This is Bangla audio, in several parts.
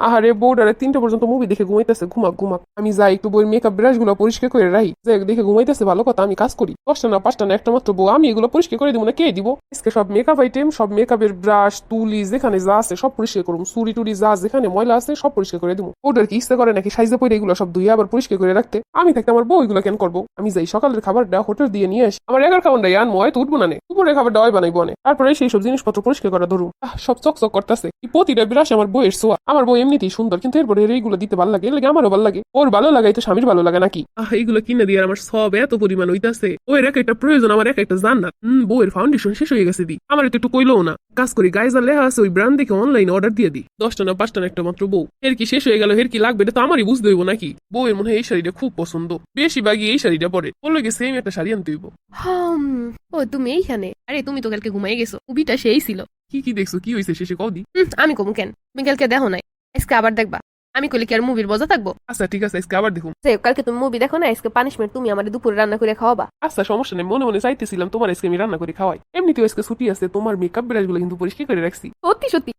আহারে, বউডারে তিনটা পর্যন্ত মুভি দেখে ঘুমাইতেছে, ঘুমাক ঘুমাক। আমি যাই একটু বইয়ের মেকআপ ব্রাশগুলো পরিষ্কার করে রাখি। যে দেখে ঘুমাইতেছে, ভালো কথা, আমি কাজ করি। দশটা না পাঁচটা না একটা মাত্র বউ, আমি এগুলো পরিষ্কার করে দিব না, কে দিব? আজকে সব মেকআপ আইটেম সব মেকআপের ব্রাশ তুলি, যেখানে যা আছে সব পরিষ্কার করুম। চুরি টুরি যা যেখানে ময়লা আছে সব পরিষ্কার করে দিব ওটার কি ইচ্ছে করে নাকি সাইজে পরে এগুলো সব ধুয়ে আবার পরিষ্কার করে রাখতে? আমি থাকতে আমার বউ এগুলো কেন করব? আমি যাই সকালের খাবারটা হোটেল দিয়ে নিয়ে আসি। আমার এগার খাবারটা আনব হয়তো উঠবো না নে। দুপুরের খাবারটা হয় বানাইবো না। তারপরে সেই সব জিনিসপত্র পরিষ্কার করা ধরুন সব চকচক করতেছে। প্রতিটা ব্রাশ আমার বইয়ের সোয়া। আমার বই এমনিতেই সুন্দর কিন্তু এরপরে এইগুলো দিতে ভালো লাগে লাগে আমারও ভালো লাগে। ওর ভালো লাগাই তো স্বামীর ভালো লাগে নাকি? আহ এইগুলো কিনে দিয়ে আমার সব এত পরিমাণ হইতাছে। ওর এক একটা প্রয়োজন আমার এক একটা জান্নাত। হম বইয়ের ফাউন্ডেশন শেষ হয়ে গেছে দি। আমার একটু কইলো না। কাজ করি গাইজ আর লেখা আছে ওই ব্র্যান্ড দেখে অনলাইনে অর্ডার দিয়ে দিই দশটা না পাঁচটা না একটা মাত্র বউ। এর কি শেষ হয়ে গেল এর কি লাগবে এটা তো আমারই বুঝতে হইব নাকি? বউয়ের মনে হয় এই শাড়িটা খুব পছন্দ। বেশিরভাগই এই শাড়িটা পরে। বলল গিয়ে সেম একটা শাড়ি আনতে হইব। হাম ও তুমি এইখানে? আরে তুমি তো কালকে ঘুমাই গেছো। মুভিটা সেই ছিল। কি কি দেখছ? কি হয়েছে শেষে কদি আমি কমু কেন? তুমি কালকে দেখো নাই। আজকে আবার দেখবা। আমি কইলে কি আর মুভির মজা থাকব? আচ্ছা ঠিক আছে আজকে আবার দেখুন কালকে তুমি মুভি দেখো না আজকে পানিশমেন্ট তুমি আমার দুপুরে রান্না করে খাওয়াবা। আচ্ছা সমস্যা নেই মনে মনে চাইতেছিলাম তোমার আজকে আমি রান্না করে খাওয়াই। এমনিতেও আজকে ছুটি আছে তোমার মেকআপ ব্রাশগুলো কিন্তু পরিষ্কার করে রাখছি। সত্যি সত্যি।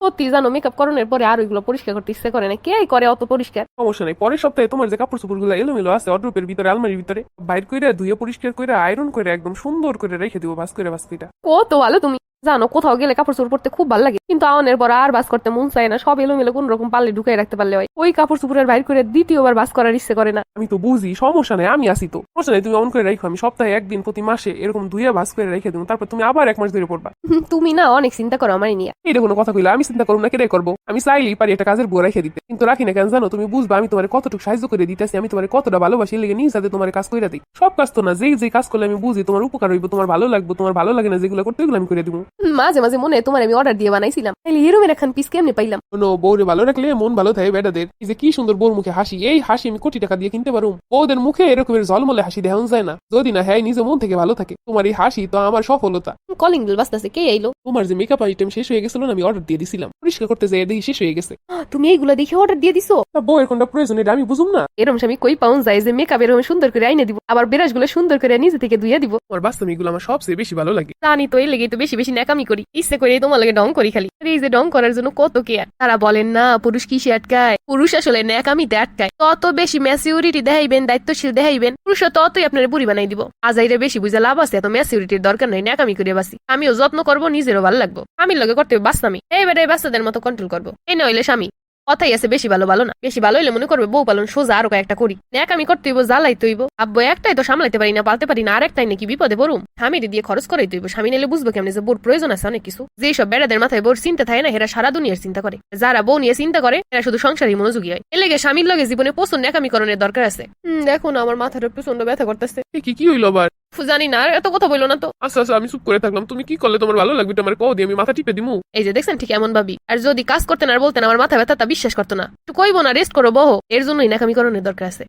সত্যি জানো মেকআপ করানোর পরে আর ওইগুলো পরিষ্কার করতে ইচ্ছে করে না। কে করে অত পরিষ্কার? সমস্যা নেই পরের সপ্তাহে তোমার যে কাপড় চোপড়গুলো এলোমেলো আছে অড্রপের ভিতরে আলমারির ভিতরে বাইর করে ধুয়ে পরিষ্কার করে আয়রন করে একদম সুন্দর করে রেখে দিব বাস করে বাস করে কত ভালো তুমি। জানো কোথাও গেলে কাপড় চোপড় পরতে খুব ভালো লাগে কিন্তু আওয়ানের পর আর বাস করতে মন চায় না সব এলোমেলো কোন রকম পাল্লে ঢুকাই রাখতে পারলে হয়। ওই কাপড় চোপড়ের বাইর করে দ্বিতীয়বার বাস করার ইচ্ছে করে না। আমি তো বুঝি সমস্যা নেই আমি আসি তো। সমস্যা নেই তুমি অন করে রাখো আমি সপ্তাহে একদিন প্রতি মাসে এরকম ধুয়ে বাস করে রেখে দেবো তারপর তুমি আবার এক মাস ধরে পড়বা তুমি না অনেক চিন্তা করো আমার নিয়ে। এটা কোনো কথা কইলে আমি চিন্তা করব না কেটে করব? আমি চাইলেই পারি একটা কাজের বুয়া রেখে দিতে কিন্তু রাখি না কেন জানো তুমি বুঝবা আমি তোমার কতটুকু সাহায্য করে দিতেছি আমি তোমার কতটা ভালোবাসি লেগে নিয়ে যাতে তোমার কাজ করে দিই। সব কাজ তো না যেই যেই কাজ করলে আমি বুঝি তোমার উপকার হইব তোমার ভালো লাগবে তোমার ভালো লাগে না যেগুলো করতে এগুলো আমি করে দিব। মাঝে মাঝে মনে তোমার আমি অর্ডার দিয়ে বানাইছিলাম। তাহলে হিরোমের এখন পিস কেমনে পাইলাম? কোনো বউরে ভালো রাখলে মন ভালো থাকে বেটাদের। এই যে কি সুন্দর বউর মুখে হাসি এই হাসি আমি কোটি টাকা দিয়ে কিনতে পারুম। বউদের মুখে এরকমের জলমলে হাসি দেখানো যায় না। যদি না হ্যাঁ নিজে মন থেকে ভালো থাকে। তোমার এই হাসি তো আমার সফলতা। কলিং বেল বাজতেছে কে আইলো? তোমার যে মেকআপ আইটেম শেষ হয়ে গেছিল না আমি অর্ডার দিয়ে দিছিলাম। পরিষ্কার করতে যাই দেখি শেষ হয়ে গেছে। তুমি এইগুলো দেখে অর্ডার দিয়ে দিছো? বউয়ের কোনটা প্রয়োজন এটা আমি বুঝুম না। এরম আমি কই পাউন যায় যে মেকআপ এরম সুন্দর করে আইনে দিব আবার বেরাসগুলো সুন্দর করে নিজে থেকে ধুয়ে দিব। তোমার বাস্তব এগুলো আমার সবচেয়ে বেশি ভালো লাগে। জানি তো এই লেগে তো বেশি বেশি ন্যাকামি করি, ইচ্ছে করে তোমার লাগে ডং করি খালি। এই যে ডং করার জন্য কত কেয়ার তারা বলেন, না, পুরুষ কিসে আটকায়? পুরুষ আসলে ন্যাকামিতে আটকায়। তত বেশি ম্যাচিউরিটি দেখাইবেন, দায়িত্বশীল দেখাইবেন পুরুষ ততই আপনার বুড়ি বানাই দিব। আজাইরে বেশি বুঝে লাভ আছে, এত ম্যাচিউরিটির দরকার নাই, ন্যাকামি করে বাসি আমিও যত্ন করব, নিজেরও ভালো লাগবো। আমি লগে করতে হবে বাস্তামি এইবারে বাচ্চাদের মতো কন্ট্রোল করব। এই নইলে স্বামী কথাই আছে, বেশি ভালো ভালো না। বেশি ভালো হইলে মনে করবে বউ পালন সোজা আরও কয়েকটা করি। ন্যাক আমি করতে হইব জ্বালাই তৈব আব্বু একটাই তো সামলাইতে পারি না, পালতে পারি না, আর একটাই নাকি বিপদে পড়ুম। স্বামীর দিয়ে খরচ করে তৈব স্বামী নিলে বুঝব কেমনি যে বোর প্রয়োজন আছে অনেক কিছু। যেসব বেড়াদের মাথায় বোর চিন্তা থাকে না, এরা সারা দুনিয়ার চিন্তা করে। যারা বউ নিয়ে চিন্তা করে, এরা শুধু সংসারই মনোযোগী হয়। এর লেগে স্বামীর লগে জীবনে প্রচুর ন্যাকামিকরণের দরকার আছে। হুম দেখো না, আমার মাথাটা প্রচণ্ড ব্যথা করতেছে। এ কি কি হইল আবার? জানি না এত কথা বলল না তো। আচ্ছা আচ্ছা আমি চুপ করে থাকলাম। তুমি কি করলে তোমার ভালো লাগবে তোমার কও দিয়ে আমি মাথা টিপে দিমু। এই যে দেখছেন ঠিক এমন ভাবি। আর যদি কাজ করতেন আর বলতেন আমার মাথা ব্যথা তা বিশ্বাস করতো না। একটু কইবো না রেস্ট করো বহ। এর জন্যই নাকামি করণের দরকার আছে।